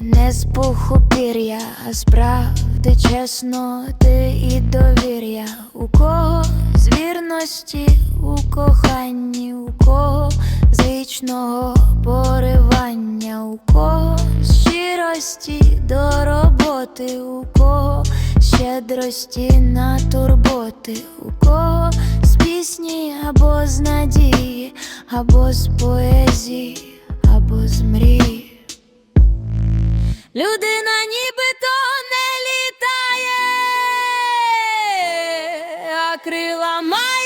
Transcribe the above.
не з пуху пір'я, а з правди, чесноти і довір'я. У кого з вірності у коханні, у кого з вічного поривання, у кого щирості до роботи, у кого щедрості на турботи, у кого з пісні або з надії, або з поезії, або з мрії. Людина нібито не літає, а крила має.